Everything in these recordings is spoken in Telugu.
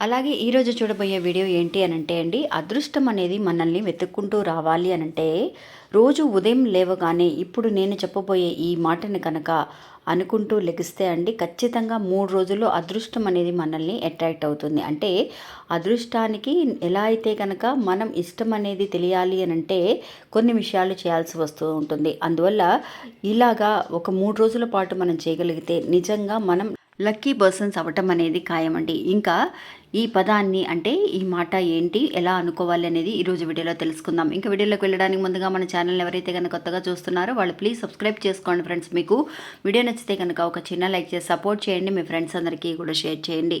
అలాగే ఈరోజు చూడబోయే వీడియో ఏంటి అని అంటే అండి అదృష్టం అనేది మనల్ని వెతుక్కుంటూ రావాలి అనంటే రోజు ఉదయం లేవగానే ఇప్పుడు నేను చెప్పబోయే ఈ మాటని కనుక అనుకుంటూ లెగిస్తే అండి ఖచ్చితంగా మూడు రోజుల్లో అదృష్టం అనేది మనల్ని అట్రాక్ట్ అవుతుంది. అంటే అదృష్టానికి ఎలా అయితే కనుక మనం ఇష్టం అనేది తెలియాలి అని అంటే కొన్ని విషయాలు చేయాల్సి వస్తూ ఉంటుంది. అందువల్ల ఇలాగా ఒక మూడు రోజుల పాటు మనం చేయగలిగితే నిజంగా మనం లక్కీ పర్సన్స్ అవ్వటం అనేది ఖాయమండి. ఇంకా ఈ పదాన్ని అంటే ఈ మాట ఏంటి ఎలా అనుకోవాలి అనేది ఈరోజు వీడియోలో తెలుసుకుందాం. ఇంకా వీడియోలోకి వెళ్ళడానికి ముందుగా మన ఛానల్ ఎవరైతే కనుక కొత్తగా చూస్తున్నారో వాళ్ళు ప్లీజ్ సబ్స్క్రైబ్ చేసుకోండి ఫ్రెండ్స్. మీకు వీడియో నచ్చితే కనుక ఒక చిన్న లైక్ చేసి సపోర్ట్ చేయండి. మీ ఫ్రెండ్స్ అందరికీ కూడా షేర్ చేయండి.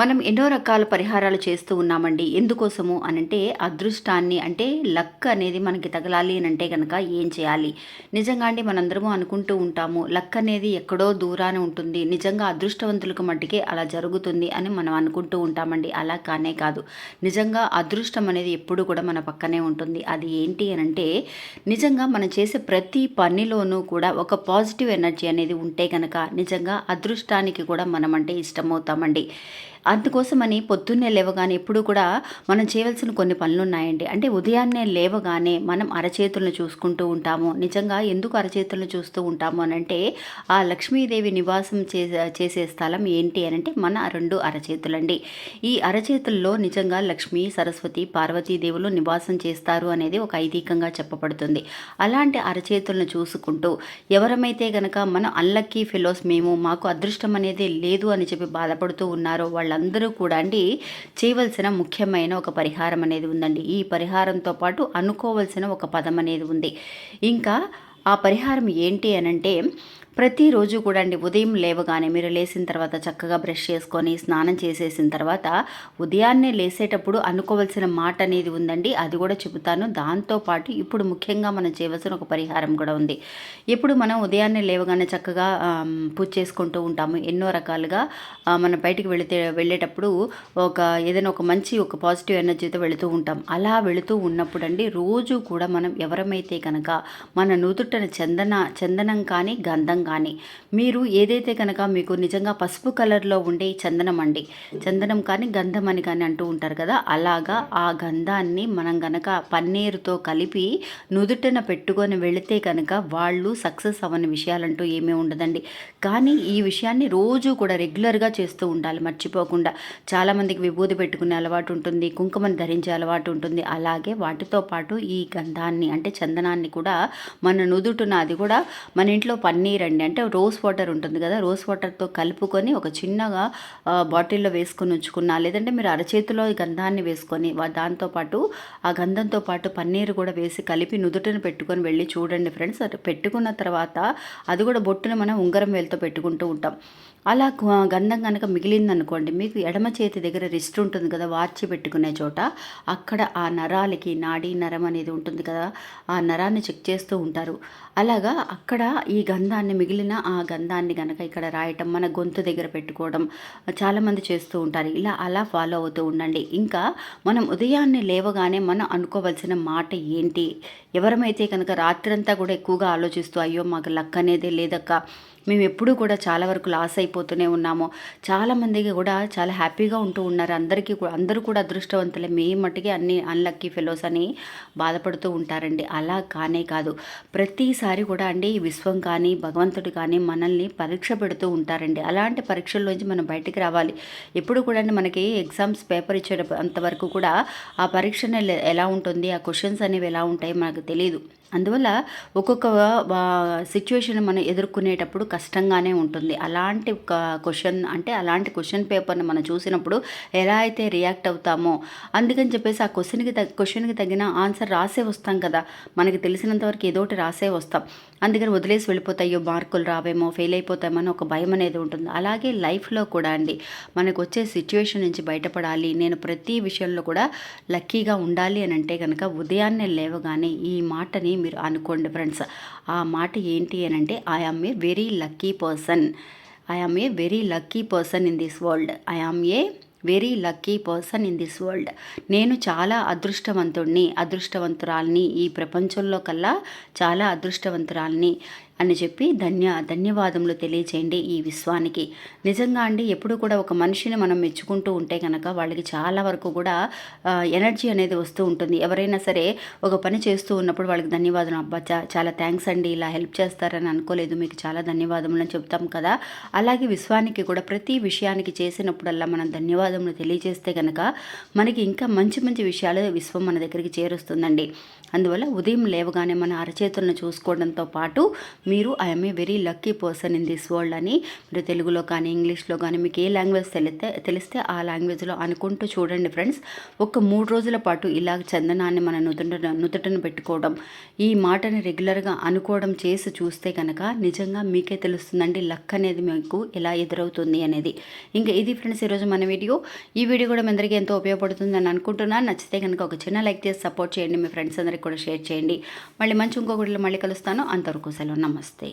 మనం ఎన్నో రకాల పరిహారాలు చేస్తూ ఉన్నామండి. ఎందుకోసము అనంటే అదృష్టాన్ని అంటే లక్ అనేది మనకి తగలాలి అని అంటే కనుక ఏం చేయాలి? నిజంగా అండి మనందరము అనుకుంటూ ఉంటాము లక్ అనేది ఎక్కడో దూరాన ఉంటుంది నిజంగా అదృష్టవంతులకు మట్టికే అలా జరుగుతుంది అని మనం అనుకుంటూ ఉంటామండి. అలా కానే కాదు. నిజంగా అదృష్టం అనేది ఎప్పుడు కూడా మన పక్కనే ఉంటుంది. అది ఏంటి అని అంటే నిజంగా మనం చేసే ప్రతి పనిలోనూ కూడా ఒక పాజిటివ్ ఎనర్జీ అనేది ఉంటే కనుక నిజంగా అదృష్టానికి కూడా మనం అంటే ఇష్టమవుతామండి. అందుకోసమని పొద్దున్నే లేవగానే ఎప్పుడు కూడా మనం చేయవలసిన కొన్ని పనులు ఉన్నాయండి అంటే ఉదయాన్నే లేవగానే మనం అరచేతులను చూసుకుంటూ ఉంటాము. నిజంగా ఎందుకు అరచేతులను చూస్తూ ఉంటాము అని అంటే ఆ లక్ష్మీదేవి నివాసం చేసే చేసే స్థలం ఏంటి అని అంటే మన రెండు అరచేతులండి. ఈ అరచేతుల్లో నిజంగా లక్ష్మీ సరస్వతి పార్వతీదేవులు నివాసం చేస్తారు అనేది ఒక ఐదీకంగా చెప్పబడుతుంది. అలాంటి అరచేతులను చూసుకుంటూ ఎవరమైతే గనక మనం అన్లక్కీ ఫెలోస్ మేము మాకు అదృష్టం అనేది లేదు అని చెప్పి బాధపడుతూ ఉన్నారో వాళ్ళ వాళ్ళందరూ కూడా అండి చేయవలసిన ముఖ్యమైన ఒక పరిహారం అనేది ఉందండి. ఈ పరిహారంతో పాటు అనుకోవలసిన ఒక పదం అనేది ఉంది. ఇంకా ఆ పరిహారం ఏంటి అనంటే ప్రతిరోజు కూడా అండి ఉదయం లేవగానే మీరు లేచిన తర్వాత చక్కగా బ్రష్ చేసుకొని స్నానం చేసేసిన తర్వాత ఉదయాన్నే లేసేటప్పుడు అనుకోవలసిన మాట అనేది ఉందండి. అది కూడా చెబుతాను. దాంతోపాటు ఇప్పుడు ముఖ్యంగా మనం చేయవలసిన ఒక పరిహారం కూడా ఉంది. ఇప్పుడు మనం ఉదయాన్నే లేవగానే చక్కగా పూజ చేసుకుంటూ ఉంటాము. ఎన్నో రకాలుగా మనం బయటికి వెళితే వెళ్ళేటప్పుడు ఒక ఏదైనా ఒక మంచి ఒక పాజిటివ్ ఎనర్జీతో వెళుతూ ఉంటాం. అలా వెళుతూ ఉన్నప్పుడు అండి రోజు కూడా మనం ఎవరమైతే కనుక మన నుదుటన చందన చందనం కానీ గంధం కానీ మీరు ఏదైతే కనుక మీకు నిజంగా పసుపు కలర్లో ఉండే చందనం అండి చందనం కానీ గంధం అని కానీ అంటూ ఉంటారు కదా అలాగా ఆ గంధాన్ని మనం కనుక పన్నీరుతో కలిపి నుదుటన పెట్టుకొని వెళితే కనుక వాళ్ళు సక్సెస్ అవ్వని విషయాలంటూ ఏమీ ఉండదండి. కానీ ఈ విషయాన్ని రోజు కూడా రెగ్యులర్గా చేస్తూ ఉండాలి మర్చిపోకుండా. చాలామందికి విభూతి పెట్టుకునే అలవాటు ఉంటుంది కుంకుమని ధరించే అలవాటు ఉంటుంది. అలాగే వాటితో పాటు ఈ గంధాన్ని అంటే చందనాన్ని కూడా మన నుదుటున అది కూడా మన ఇంట్లో పన్నీర్ అండి అంటే రోజ్ వాటర్ ఉంటుంది కదా రోజ్ వాటర్తో కలుపుకొని ఒక చిన్నగా బాటిల్లో వేసుకొని ఉంచుకున్నా లేదంటే మీరు అరచేతిలో గంధాన్ని వేసుకొని దాంతోపాటు ఆ గంధంతో పాటు పన్నీరు కూడా వేసి కలిపి నుదుటను పెట్టుకొని వెళ్ళి చూడండి ఫ్రెండ్స్. పెట్టుకున్న తర్వాత అది కూడా బొట్టును మనం ఉంగరం వేలతో పెట్టుకుంటూ ఉంటాం. అలా గంధం కనుక మిగిలిందనుకోండి మీకు ఎడమ చేతి దగ్గర రిస్ట్ ఉంటుంది కదా వార్చి పెట్టుకునే చోట అక్కడ ఆ నరాలకి నాడీ నరం అనేది ఉంటుంది కదా ఆ నరాన్ని చెక్ చేస్తూ ఉంటారు. అలాగా అక్కడ ఈ గంధాన్ని మిగిలిన ఆ గంధాన్ని కనుక ఇక్కడ రాయటం మన గొంతు దగ్గర పెట్టుకోవడం చాలామంది చేస్తూ ఉంటారు. ఇలా అలా ఫాలో అవుతూ ఉండండి. ఇంకా మనం ఉదయాన్నే లేవగానే మనం అనుకోవాల్సిన మాట ఏంటి? ఎవరమైతే కనుక రాత్రంతా కూడా ఎక్కువగా ఆలోచిస్తూ అయ్యో మాకు లక్ అనేది లేదక్క మేము ఎప్పుడూ కూడా చాలా వరకు లాస్ అయిపోతూనే ఉన్నాము. చాలామందికి కూడా చాలా హ్యాపీగా ఉంటూ ఉన్నారు. అందరికీ కూడా అందరూ కూడా అదృష్టవంతులే. మే మట్టుకి అన్ని అన్లక్కీ ఫెలోస్ అని బాధపడుతూ ఉంటారండి. అలా కానే కాదు. ప్రతిసారి కూడా అండి ఈ విశ్వం కానీ భగవంతుడు కానీ మనల్ని పరీక్ష పెడుతూ ఉంటారండి. అలాంటి పరీక్షల్లోంచి మనం బయటికి రావాలి. ఎప్పుడు కూడా మనకి ఎగ్జామ్స్ పేపర్ ఇచ్చేటప్పుడు అంతవరకు కూడా ఆ పరీక్ష ఎలా ఉంటుంది ఆ క్వశ్చన్స్ అనేవి ఎలా ఉంటాయి మనకు తెలియదు అందువల్ల ఒక్కొక్క సిచ్యువేషన్ మనం ఎదుర్కొనేటప్పుడు కష్టంగానే ఉంటుంది. అలాంటి క్వశ్చన్ అంటే అలాంటి క్వశ్చన్ పేపర్ని మనం చూసినప్పుడు ఎలా అయితే రియాక్ట్ అవుతామో అందుకని చెప్పేసి ఆ క్వశ్చన్కి తగ్గ క్వశ్చన్కి తగిన ఆన్సర్ రాసే వస్తాం కదా. మనకి తెలిసినంతవరకు ఏదో ఒకటి రాసే వస్తాం. అందుకని వదిలేసి వెళ్ళిపోతాయో మార్కులు రావేమో ఫెయిల్ అయిపోతామని అని ఒక భయం అనేది ఉంటుంది. అలాగే లైఫ్లో కూడా అండి మనకు వచ్చే సిచ్యువేషన్ నుంచి బయటపడాలి. నేను ప్రతి విషయంలో కూడా లక్కీగా ఉండాలి అని అంటే కనుక ఉదయాన్నే లేవగానే ఈ మాటని మీరు అనుకోండి ఫ్రెండ్స్. ఆ మాట ఏంటి అని అంటే I am a very lucky person I am a very lucky person in this world I am a very lucky person in this world నేను చాలా అదృష్టవంతుడిని అదృష్టవంతురాల్ని ఈ ప్రపంచంలో కల్లా చాలా అదృష్టవంతురాల్ని. అని చెప్పి ధన్య ధన్యవాదములు తెలియచేయండి ఈ విశ్వానికి. నిజంగా అండి ఎప్పుడు కూడా ఒక మనిషిని మనం మెచ్చుకుంటూ ఉంటే కనుక వాళ్ళకి చాలా వరకు కూడా ఎనర్జీ అనేది వస్తూ ఉంటుంది. ఎవరైనా సరే ఒక పని చేస్తూ ఉన్నప్పుడు వాళ్ళకి ధన్యవాదం. అబ్బా చాలా థ్యాంక్స్ అండి ఇలా హెల్ప్ చేస్తారని అనుకోలేదు మీకు చాలా ధన్యవాదములు అని చెప్తాం కదా. అలాగే విశ్వానికి కూడా ప్రతి విషయానికి చేసినప్పుడల్లా మనం ధన్యవాదములు తెలియజేస్తే కనుక మనకి ఇంకా మంచి మంచి విషయాలు విశ్వం మన దగ్గరికి చేరుస్తుందండి. అందువల్ల ఉదయం లేవగానే మన అరచేతులను చూసుకోవడంతో పాటు మీరు I'm a very lucky person in this world అని మీరు తెలుగులో కానీ ఇంగ్లీష్లో కానీ మీకు ఏ లాంగ్వేజ్ తెలిస్తే తెలిస్తే ఆ లాంగ్వేజ్లో అనుకుంటూ చూడండి ఫ్రెండ్స్ ఒక మూడు రోజుల పాటు ఇలా చందనాన్ని మన నుదుట నుదుటను పెట్టుకోవడం ఈ మాటని రెగ్యులర్గా అనుకోవడం చేసి చూస్తే కనుక నిజంగా మీకే తెలుస్తుందండి లక్ అనేది మీకు ఎలా ఎదురవుతుంది అనేది. ఇంకా ఇది ఫ్రెండ్స్ ఈరోజు మన వీడియో. ఈ వీడియో కూడా మీ అందరికీ ఎంతో ఉపయోగపడుతుందని అనుకుంటున్నాను. నచ్చితే కనుక ఒక చిన్న లైక్ చేసి సపోర్ట్ చేయండి. మీ ఫ్రెండ్స్ అందరికీ కూడా షేర్ చేయండి. మళ్ళీ మంచి ఇంకొకటిలో మళ్ళీ కలుస్తాను. అంతవరకు సెలవు. నమస్తే